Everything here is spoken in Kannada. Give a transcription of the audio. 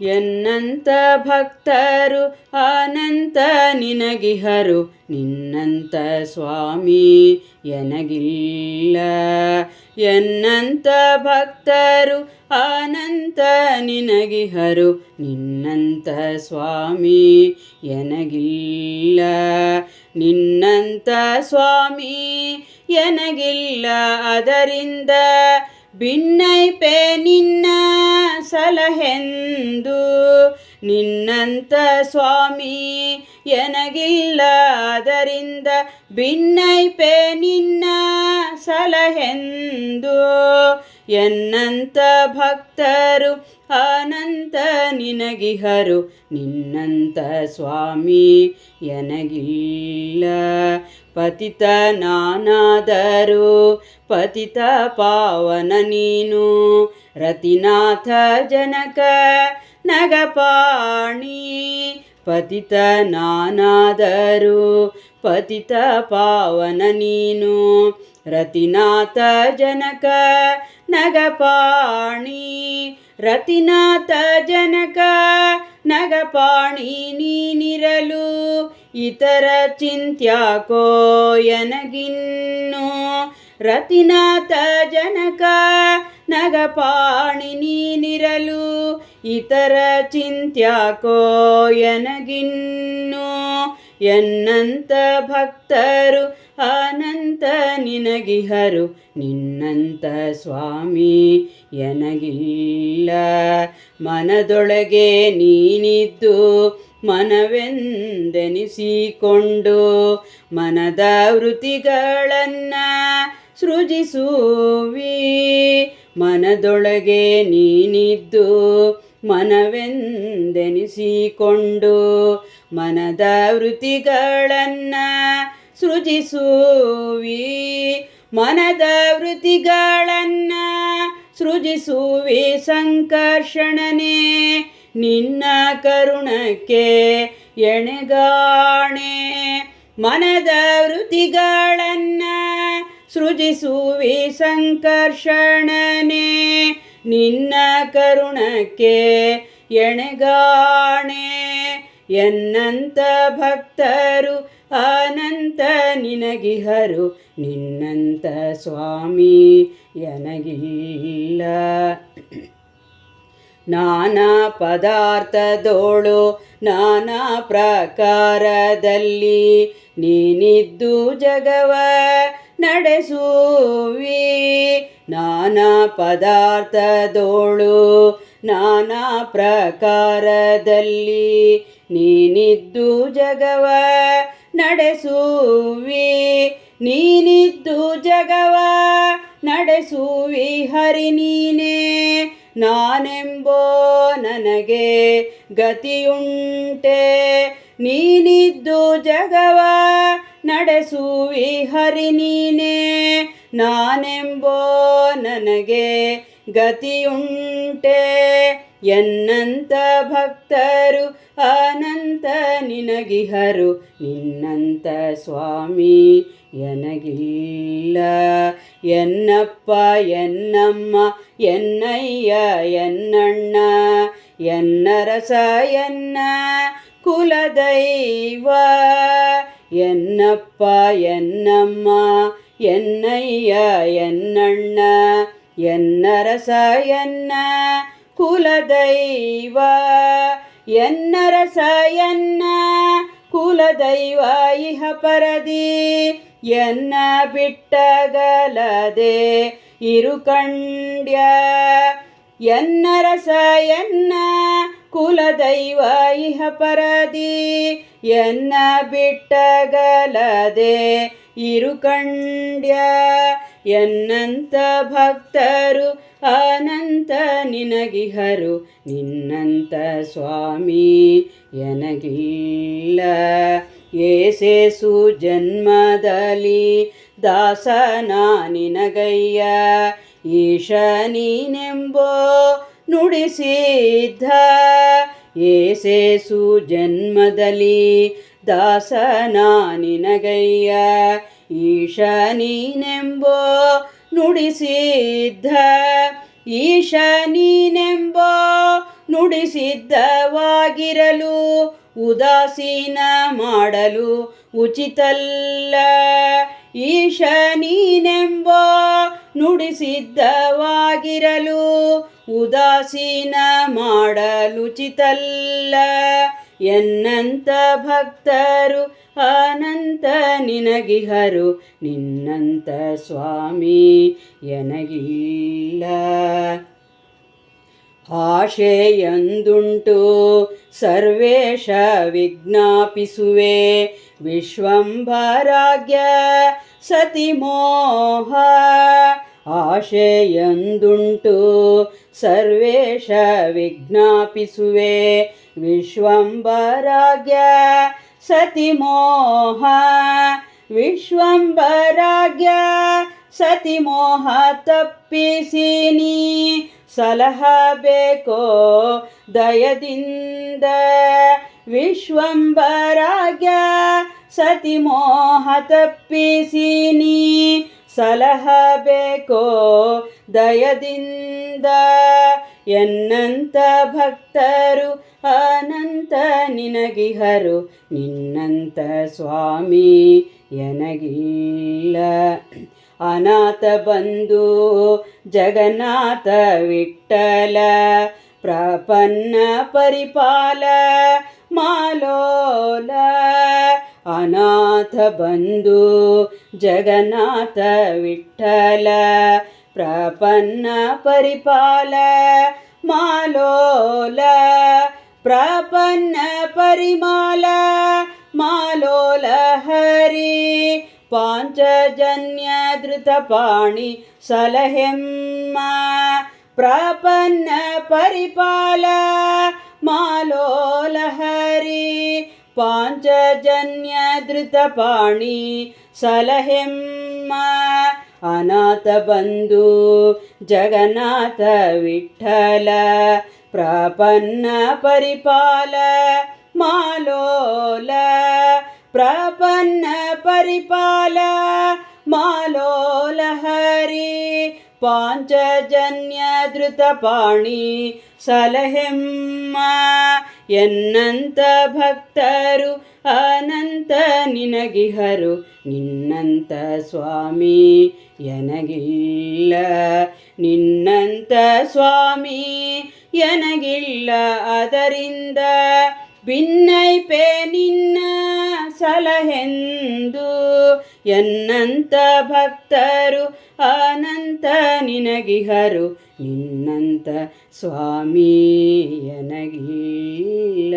ಎನ್ನಂತ ಭಕ್ತರು ಅನಂತ ನಿನಗಿಹರು. ನಿನ್ನಂತ ಸ್ವಾಮಿ ಎನಗಿಲ್ಲ. ಎನ್ನಂತ ಭಕ್ತರು ಅನಂತ ನಿನಗಿಹರು. ನಿನ್ನಂತ ಸ್ವಾಮಿ ಎನಗಿಲ್ಲ. ನಿನ್ನಂತ ಸ್ವಾಮಿ ಎನಗಿಲ್ಲ. ಅದರಿಂದ ಭಿನ್ನೈಪೆ ನಿನ್ನ ಸಲಹೆಂದು ನಿನ್ನಂತ ಸ್ವಾಮಿ ಎನಗಿಲ್ಲಾದರಿಂದ ಭಿನ್ನೈಪೆ ನಿನ್ನ ಸಲಹೆಂದು ಎನ್ನಂತ ಭಕ್ತರು ಅನಂತ ನಿನಗಿಹರು, ನಿನ್ನಂತ ಸ್ವಾಮಿ ಎನಗಿಲ್ಲ. ಪತಿತ ನಾನಾದರೂ, ಪತಿತ ಪಾವನ ನೀನು. ರತಿನಾಥ ಜನಕ, ನಗಪಾಣಿ. ಪತಿತ ನಾನಾದರೂ, ಪತಿತ ಪಾವನ ನೀನು. ರತಿನಾಥ ಜನಕ ನಗಪಾಣಿ, ರತಿನಾಥ ಜನಕ, ನಗಪಾಣಿ ನೀನಿರಲು ಇತರ ಚಿಂತ್ಯಾಕೋ ಎನಗಿನ್ನು. ರತಿನಾಥ ಜನಕ, ನಗಪಾಣಿ ನೀನಿರಲು ಇತರ ಚಿಂತ್ಯಾಕೋ ಎನಗಿನ್ನು. ಎನ್ನಂತ ಭಕ್ತರು ಅನಂತ ನಿನಗಿಹರು, ನಿನ್ನಂತ ಸ್ವಾಮಿ ಎನಗಿಲ್ಲ. ಮನದೊಳಗೆ ನೀನಿದ್ದು ಮನವೆಂದೆನಿಸಿಕೊಂಡು, ಮನದ ವೃತ್ತಿಗಳನ್ನ ಸೃಜಿಸುವಿ. ಮನದೊಳಗೆ ನೀನಿದ್ದು ಮನವೆಂದೆನಿಸಿಕೊಂಡು, ಮನದ ವೃತ್ತಿಗಳನ್ನ ಸೃಜಿಸುವಿ ಮನದ ವೃತ್ತಿಗಳನ್ನ ಸೃಜಿಸುವಿ ಸಂಕರ್ಷಣನೆ. ನಿನ್ನ ಕರುಣಕ್ಕೆ ಎಣೆಗಾಣೆ. ಮನದ ವೃತ್ತಿಗಳನ್ನ ಸೃಜಿಸುವಿ ಸಂಕರ್ಷಣನೆ. ನಿನ್ನ ಕರುಣಕ್ಕೆ ಎಣೆಗಾಣೆ. ಎನ್ನಂತ ಭಕ್ತರು ಅನಂತ ನಿನಗಿಹರು, ನಿನ್ನಂತ ಸ್ವಾಮಿ ಎನಗಿಲ್ಲ. ನಾನಾ ಪದಾರ್ಥದೋಳು, ನಾನಾ ಪ್ರಕಾರದಲ್ಲಿ ನೀನಿದ್ದು ಜಗವ ನಡೆಸುವಿ. ನಾನಾ ಪದಾರ್ಥದೋಳು, ನಾನಾ ಪ್ರಕಾರದಲ್ಲಿ ನೀನಿದ್ದು ಜಗವ ನಡೆಸುವಿ, ನೀನಿದ್ದು ಜಗವ, ನಡೆಸುವಿ ಹರಿ ನೀನೇ. ನಾನೆಂಬೋ ನನಗೆ ಗತಿಯುಂಟೆ, ನೀನಿದ್ದು ಜಗವ, ನಡೆಸುವಿ ಹರಿ ನೀನೇ. ನಾನೆಂಬೋ ನನಗೆ ಗತಿಯುಂಟೆ ಎನ್ನಂತ ಭಕ್ತರು, ಅನಂತ ನಿನಗಿಹರು. ನಿನ್ನಂತ ಸ್ವಾಮಿ ಎನಗಿಲ್ಲ. ಎನ್ನಪ್ಪ, ಎನ್ನಮ್ಮ, ಎನ್ನಯ್ಯ, ಎನ್ನಣ್ಣ, ಎನ್ನರಸ, ಎನ್ನ ಕುಲದೈವ. ಎನ್ನಪ್ಪ, ಎನ್ನಮ್ಮ, ಎನ್ನಯ್ಯ, ಎನ್ನಣ್ಣ, ಎನ್ನರಸ, ಎನ್ನ ಕುಲದೈವ ಎನ್ನರಸ ಎನ್ನ ಕುಲದೈವ ಇಹ ಪರದಿ ಎನ್ನ ಬಿಟ್ಟಗಲದೆ ಇರುಕಂಡ್ಯ. ಎನ್ನರಸ ಎನ್ನ ಕುಲದೈವ ಇಹ ಪರದಿ ಎನ್ನ ಬಿಟ್ಟಗಲದೆ ಇರುಕಂಡ್ಯ ಎನ್ನಂತ ಭಕ್ತರು ಅನಂತ ನಿನಗಿಹರು, ನಿನ್ನಂತ ಸ್ವಾಮಿ ಎನಗಿಲ್ಲ. ಏಸೇಸು ಜನ್ಮದಲ್ಲಿ ದಾಸನ ನಿನಗಯ್ಯ, ಈಶ ನೀನೆಂಬೋ ನುಡಿಸಿದ್ದ ಏಸೇಸು ಜನ್ಮದಲ್ಲಿ ದಾಸನ ನಿನಗಯ್ಯ ಈಶ ನೀನೆಂಬೋ ನುಡಿಸಿದ್ದ ಈಶ ನೀನೆಂಬೋ ನುಡಿಸಿದ್ದವಾಗಿರಲು ಉದಾಸೀನ ಮಾಡಲು ಉಚಿತಲ್ಲ. ಈಶ ನೀನೆಂಬ ನುಡಿಸಿದ್ದವಾಗಿರಲು ಉದಾಸೀನ ಮಾಡಲುಚಿತಲ್ಲ ಎನ್ನಂತ ಭಕ್ತರು ಅನಂತ ನಿನಗಿಹರು ನಿನ್ನಂತ ಸ್ವಾಮಿ ಎನಗಿಲ್ಲ. ಆಶೆಯೊಂದುಂಟು ಸರ್ವೇಶ ವಿಜ್ಞಾಪಿಸುವೆ. ವಿಶ್ವಂಭರಾಗ್ಯ ಸತಿಮೋಹ ಆಶೆಯೊಂದುಂಟು ಸರ್ವೇಶ ವಿಜ್ಞಾಪಿಸುವೆ. ವಿಶ್ವಂಭರಾಗ್ಯ ಸತಿಮೋಹ ವಿಶ್ವಂಭರಾಗ್ಯ ಸತಿಮೋಹ ತಪ್ಪಿಸಿ ನೀ ಸಲಹಬೇಕೋ? ದಯದಿಂದ ವಿಶ್ವಂಬರಾಗ್ಯ ಸತಿಮೋಹ ತಪ್ಪಿಸಿ ನೀ ಸಲಹಬೇಕೋ? ದಯದಿಂದ ಎನ್ನಂತ ಭಕ್ತರು ಅನಂತ ನಿನಗಿಹರು, ನಿನ್ನಂತ ಸ್ವಾಮಿ ಎನಗಿಲ್ಲ. अनाथबन्धु जगन्नाथ विठ्ठल प्रपन्न परिपाल मालोल अनाथबन्धु जगन्नाथ विठ्ठल प्रपन्न परिपाल मालोल प्रपन्न परिमाल मालोल हरि पाञ्चजन्यधृतपाणि सलहेम्म प्रपन्न परिपाल मालोलहरि पाञ्चजन्यधृतपाणि सलहेम्म अनाथबन्धु जगन्नाथ विठ्ठल प्रपन्न परिपाल मालोल ಪ್ರಪನ್ನ ಪರಿಪಾಲ ಮಾಲೋಲಹರಿ ಪಾಂಚಜನ್ಯ ಧೃತಪಾಣಿ ಸಲಹೆಮ್ಮ ಎನ್ನಂತ ಭಕ್ತರು ಅನಂತ ನಿನಗಿಹರು ನಿನ್ನಂತ ಸ್ವಾಮಿ ಎನಗಿಲ್ಲ ನಿನ್ನಂತ ಸ್ವಾಮಿ ಎನಗಿಲ್ಲ ಅದರಿಂದ ಭಿನ್ನೈಪೆ ನಿನ್ನ ಸಲಹೆಂದು ಎನ್ನಂತ ಭಕ್ತರು ಅನಂತ ನಿನಗಿಹರು ನಿನ್ನಂತ ಸ್ವಾಮಿ ಎನಗಿಲ್ಲ.